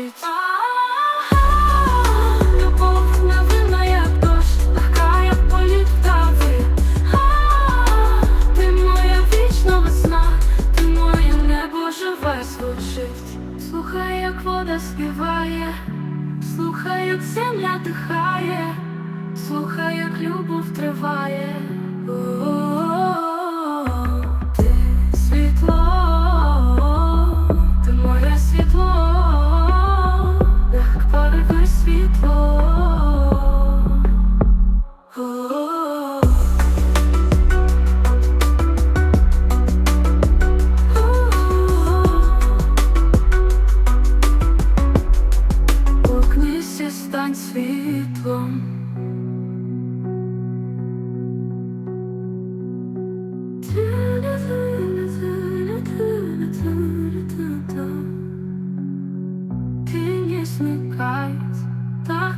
звучить. Любов невинна, як дощ, легка, як політ птахи. Ти моя вічна весна, ти моє небо живе звучить. Слухай, як вода співає. Слухай, як земля дихає, слухай, як любов триває.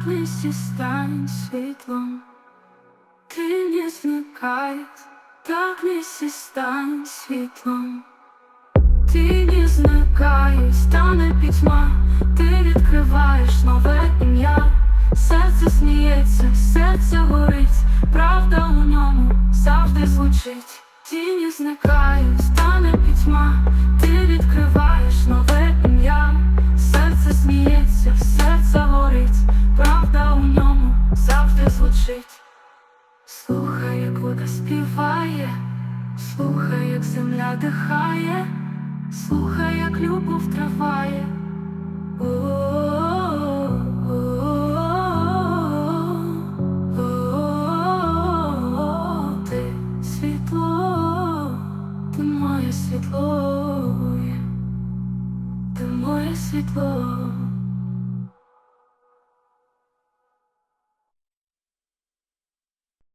Торкнись і стань світлом. не зникають, так і стань світлом. Тіні зникають, стане пітьма, ти відкриваєш нове Слухай, як земля дихає, слухай, як любов триває. Ти світло, ти моє світло, ти моє світло.